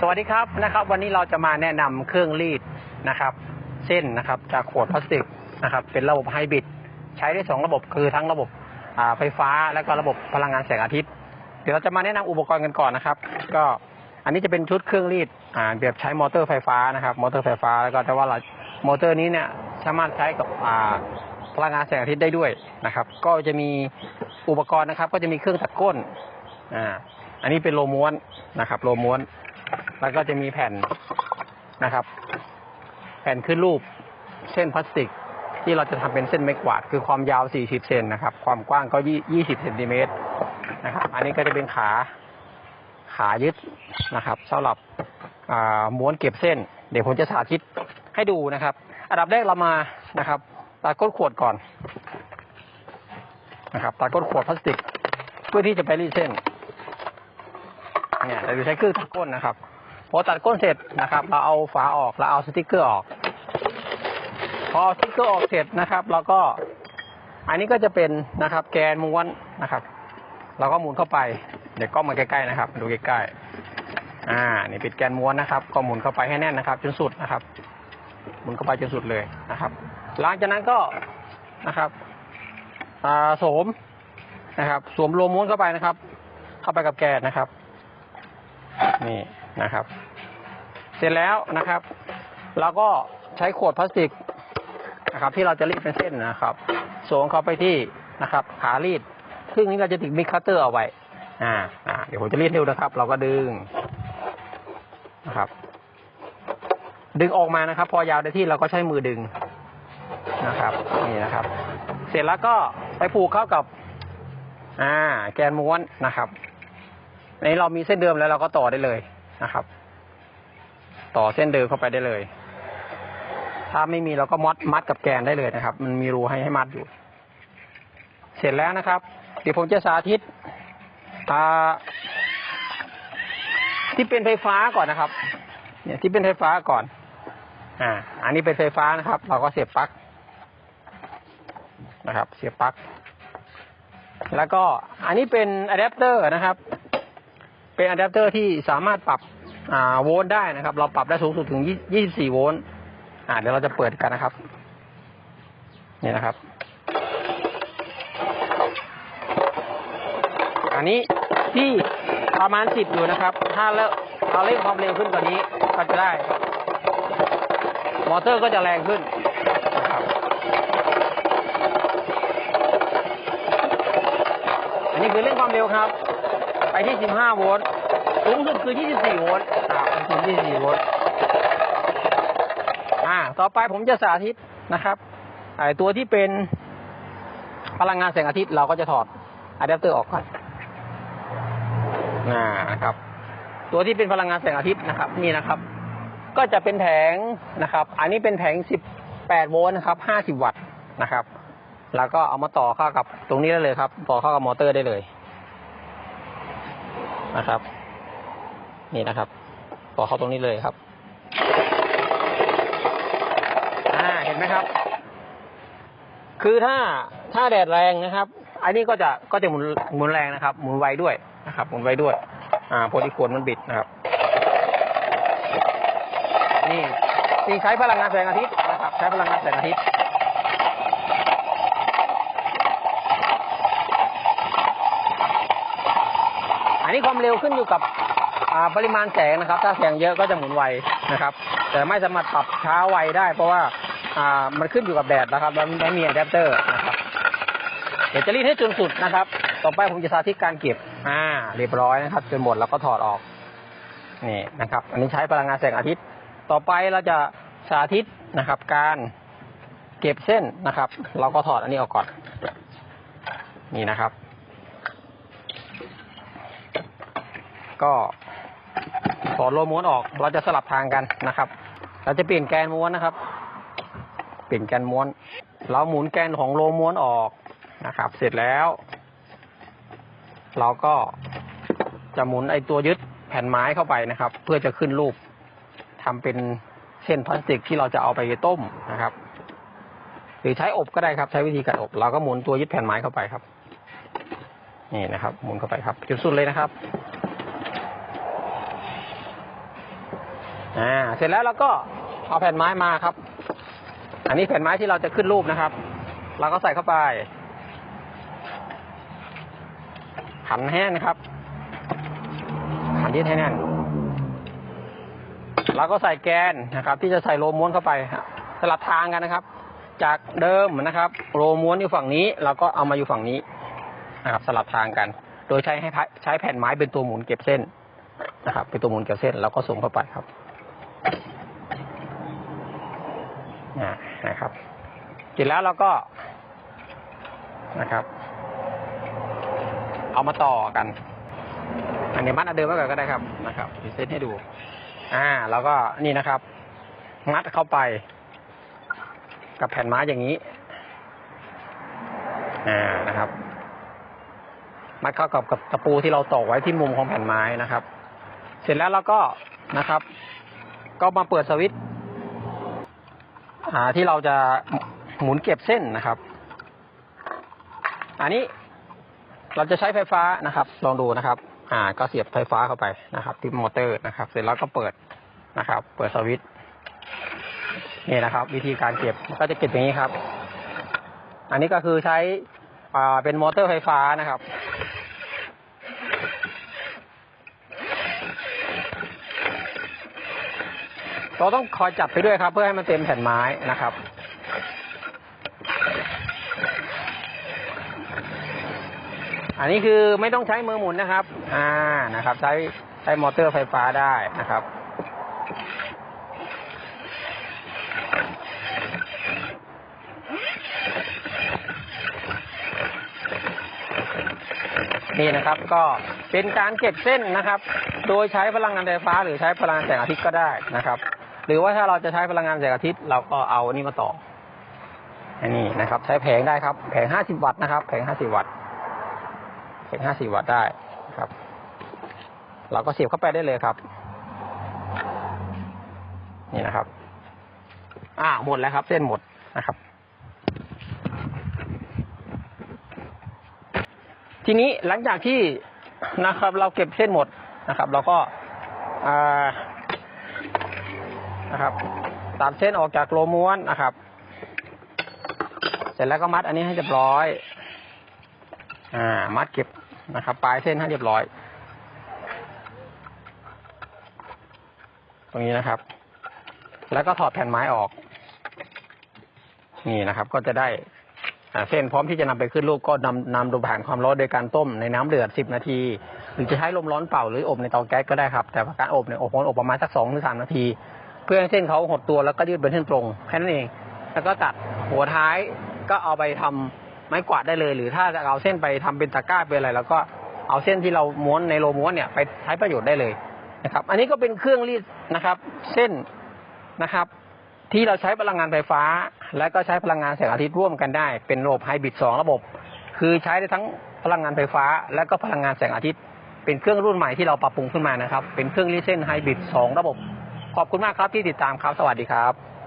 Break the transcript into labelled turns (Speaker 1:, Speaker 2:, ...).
Speaker 1: สวัสดีครับนะครับ วันนี้เราจะมาแนะนำเครื่องรีดนะครับ เส้นนะครับจากขวดพลาสติกนะครับ เป็นระบบไฮบริดใช้ได้สองระบบคือทั้งระบบไฟฟ้าและก็ระบบพลังงานแสงอาทิตย์ เดี๋ยวเราจะมาแนะนำอุปกรณ์กันก่อนนะครับ ก็อันนี้จะเป็นชุดเครื่องรีดอ่าแบบใช้มอเตอร์ไฟฟ้านะครับ มอเตอร์ไฟฟ้าแล้วก็แต่ว่าเรามอเตอร์นี้เนี่ยสามารถใช้กับอ่าพลังงานแสงอาทิตย์ได้ด้วยนะครับ ก็จะมีอุปกรณ์นะครับ ก็จะมีเครื่องตัดก้นอ่าอันนี้เป็นโลม้วนนะครับ โลม้วน แล้วก็จะมีแผ่นนะครับ แผ่นขึ้นรูปเส้นพลาสติก ที่เราจะทำเป็นเส้นไม้กวาด คือความยาว 40 เซนนะครับ ความกว้างก็ 20 เซนติเมตรนะครับ อันนี้ก็จะเป็นขาขายึดนะครับสำหรับม้วนเก็บเส้น เดี๋ยวผมจะสาธิตให้ดูนะครับ อันดับแรกเรามานะครับตัดก้นขวดก่อนนะครับตัดก้นขวดพลาสติก เพื่อที่จะไปรีดเส้น เนี่ยเราจะใช้เครื่องตัดก้นนะครับ พอตัดก้นเสร็จนะครับ เราเอาฝาออกแล้วเอาสติกเกอร์ออก พอสติกเกอร์ออกเสร็จนะครับเราก็ อันนี้ก็จะเป็นนะครับ แกนม้วนนะครับ เราก็หมุนเข้าไป เดี๋ยวกล้องมาใกล้ๆนะครับ ดูใกล้ๆอ่า นี่ป็นแกนม้วนนะครับ ก็หมุนเข้าไปให้แน่นนะครับ จนสุดนะครับ หมุนเข้าไปจนสุดเลยนะครับ หลังจากนั้นก็นะครับอ่าสวมนะครับ สวมโลม้วนเข้าไปนะครับ เข้าไปกับแกนนะครับ นี่นะครับ เสร็จแล้วนะครับเราก็ใช้ขวดพลาสติกนะครับ ที่เราจะรีดเป็นเส้นนะครับสวมเข้าไปที่นะครับ ขารีด ซึ่งนี้เราจะติดมิกคัตเตอร์เอาไว้อ่าอ่าเดี๋ยวผมจะรีดให้ดูนะครับ เราก็ดึงนะครับ ดึงออกมานะครับ พอยาวได้ที่เราก็ใช้มือดึงนะครับ นี่นะครับ เสร็จแล้วก็ไปผูกเข้ากับ อ่า แกนม้วนนะครับ ในนี้เรามีเส้นเดิมแล้วเราก็ต่อได้เลยนะครับ ต่อเส้นเดิมเข้าไปได้เลย ถ้าไม่มีเราก็มัดมัดกับแกนได้เลยนะครับ มันมีรูให้ให้มัดอยู่ เสร็จแล้วนะครับ เดี๋ยวผมจะสาธิตอ่าที่เป็นไฟฟ้าก่อนนะครับ เนี่ยที่เป็นไฟฟ้าก่อน อ่า อันนี้เป็นไฟฟ้านะครับ เราก็เสียบปลั๊กนะครับ เสียบปลั๊กแล้วก็อันนี้เป็นอะแดปเตอร์นะครับ เป็นอะแดปเตอร์ที่สามารถปรับอ่าโวลต์ได้นะครับ เราปรับได้สูงสุดถึง 24 โวลต์อ่าเดี๋ยวเราจะเปิดกันนะครับ นี่นะครับ อันนี้ที่ประมาณ 10 อยู่นะครับ ถ้าแล้วเราเร่งความเร็วขึ้นกว่านี้ก็จะได้ มอเตอร์ก็จะแรงขึ้นนะครับอันนี้คือเร่งความเร็วครับ ที่ 15 โวลต์ สูงสุดคือ 24 โวลต์อ่าสูงสุด24 โวลต์ อ่า ต่อไปผมจะสาธิตนะครับ ไอตัวที่เป็นพลังงานแสงอาทิตย์เราก็จะถอดอะแดปเตอร์ออกก่อนอ่านะครับ ตัวที่เป็นพลังงานแสงอาทิตย์นะครับ นี่นะครับ ก็จะเป็นแผงนะครับ อันนี้เป็นแผง 18 โวลต์นะครับ 50 วัตต์นะครับ แล้วก็เอามาต่อเข้ากับตรงนี้ได้เลยครับ ต่อเข้ากับมอเตอร์ได้เลย นะครับ นี่นะครับต่อเข้าตรงนี้เลยครับอ่าเห็นไหมครับ คือถ้าถ้าแดดแรงนะครับ อันนี้ก็จะก็จะหมุนหมุนแรงนะครับ หมุนไวด้วยนะครับ หมุนไวด้วย อ่าโพลีควรมันบิดนะครับ นี่นี่ใช้พลังงานแสงอาทิตย์นะครับ ใช้พลังงานแสงอาทิตย์ อันนี้ความเร็วขึ้นอยู่กับปริมาณแสงนะครับ ถ้าแสงเยอะก็จะหมุนไวนะครับ แต่ไม่สามารถปรับช้าไวได้ เพราะว่ามันขึ้นอยู่กับแดดนะครับมันไม่มีอะแดปเตอร์นะครับเดี๋ยวจะรีดให้จนสุดนะครับ ต่อไปผมจะสาธิตการเก็บอ่าเรียบร้อยนะครับ จนหมดแล้วก็ถอดออกนี่นะครับ อันนี้ใช้พลังงานแสงอาทิตย์ ต่อไปเราจะสาธิตนะครับ การเก็บเส้นนะครับ เราก็ถอดอันนี้ออกก่อนนี่นะครับ ก็ถอดโลม้วนออก เราจะสลับทางกันนะครับ เราจะเปลี่ยนแกนม้วนนะครับ เปลี่ยนแกนม้วน เราหมุนแกนของโลม้วนออกนะครับ เสร็จแล้ว เราก็จะหมุนไอตัวยึดแผ่นไม้เข้าไปนะครับ เพื่อจะขึ้นรูปทำเป็นเส้นพลาสติกที่เราจะเอาไปต้มนะครับ หรือใช้อบก็ได้ครับ ใช้วิธีการอบเราก็หมุนตัวยึดแผ่นไม้เข้าไปครับ นี่นะครับ หมุนเข้าไปครับจุดสุดเลยนะครับ อ่า เสร็จแล้วเราก็เอาแผ่นไม้มาครับ อันนี้แผ่นไม้ที่เราจะขึ้นรูปนะครับ เราก็ใส่เข้าไปขันให้แน่นครับขันยืดให้แน่นเราก็ใส่แกนนะครับ ที่จะใส่โลม้วนเข้าไปสลับทางกันนะครับ จากเดิมนะครับ โลม้วนอยู่ฝั่งนี้ เราก็เอามาอยู่ฝั่งนี้นะครับ สลับทางกัน โดยใช้ให้ใช้แผ่นไม้เป็นตัวหมุนเก็บเส้นนะครับ เป็นตัวหมุนเก็บเส้นเราก็ส่งเข้าไปครับ นะครับเสร็จแล้วเราก็นะครับ เอามาต่อกัน อันนี้มัดอันเดิมไว้ก่อนก็ได้ครับนะครับเซตให้ดู อ่า แล้วก็นี่นะครับ มัดเข้าไป กับแผ่นไม้อย่างนี้ อ่านะครับ มัดเข้ากับกับตะปูที่เราตอกไว้ที่มุมของแผ่นไม้นะครับ เสร็จแล้วเราก็นะครับ ก็มาเปิดสวิตช์ที่เราจะหมุนเก็บเส้นนะครับ อันนี้เราจะใช้ไฟฟ้านะครับ ลองดูนะครับ อ่า ก็เสียบไฟฟ้าเข้าไปนะครับ ที่มอเตอร์นะครับ เสร็จแล้วก็เปิดนะครับ เปิดสวิตช์นี่นะครับ วิธีการเก็บก็จะเก็บอย่างนี้ครับ อันนี้ก็คือใช้อ่าเป็นมอเตอร์ไฟฟ้านะครับ เราต้องคอยจับไปด้วยครับ เพื่อให้มันเต็มแผ่นไม้นะครับ อันนี้คือไม่ต้องใช้มือหมุนนะครับ อ่านะครับ ใช้ใช้มอเตอร์ไฟฟ้าได้นะครับนี่นะครับก็เป็นการเก็บเส้นนะครับ โดยใช้พลังงานไฟฟ้า หรือใช้พลังแสงอาทิตย์ก็ได้นะครับ หรือว่าถ้าเราจะใช้พลังงานแสงอาทิตย์เราก็เอาอันนี้มาต่ออันนี้นะครับ ใช้แผงได้ครับ แผงห้าสิบวัตต์นะครับ แผงห้าสิบวัตต์แผงห้าสิบวัตต์ได้ครับ เราก็เสียบเข้าไปได้เลยครับ นี่นะครับ อ่าหมดแล้วครับ เส้นหมดนะครับ ทีนี้หลังจากที่นะครับ เราเก็บเส้นหมดนะครับ เราก็อ่า นะครับ ตัดเส้นออกจากโลม้วนนะครับ เสร็จแล้วก็มัดอันนี้ให้เรียบร้อย อ่า มัดเก็บนะครับ ปลายเส้นให้เรียบร้อย ตรงนี้นะครับ แล้วก็ถอดแผ่นไม้ออก นี่นะครับ ก็จะได้เส้นพร้อมที่จะนำไปขึ้นรูปก็นำนำดูผ่านความร้อนโดยการต้มในน้ำเดือดสิบนาที หรือจะใช้ลมร้อนเป่าหรืออบในเตาแก๊สก็ได้ครับ แต่การอบเนี่ยอบอบประมาณสักสองถึงสามนาที เพื่อให้เส้นเขาหดตัวแล้วก็ยืดเป็นเส้นตรงแค่นั้นเอง แล้วก็ตัดหัวท้ายก็เอาไปทำไม้กวาดได้เลย หรือถ้าจะเอาเส้นไปทำเป็นตะกร้าเป็นอะไรแล้วก็เอาเส้นที่เราม้วนในโลม้วนเนี่ยไปใช้ประโยชน์ได้เลยนะครับ อันนี้ก็เป็นเครื่องรีดนะครับ เส้นนะครับ ที่เราใช้พลังงานไฟฟ้า และก็ใช้พลังงานแสงอาทิตย์ร่วมกันได้ เป็นระบบไฮบริดสองระบบ คือใช้ได้ทั้งพลังงานไฟฟ้า และก็พลังงานแสงอาทิตย์ เป็นเครื่องรุ่นใหม่ที่เราปรับปรุงขึ้นมานะครับ เป็นเครื่องรีดเส้นไฮบริดสองระบบ ขอบคุณมากครับที่ติดตามครับ สวัสดีครับ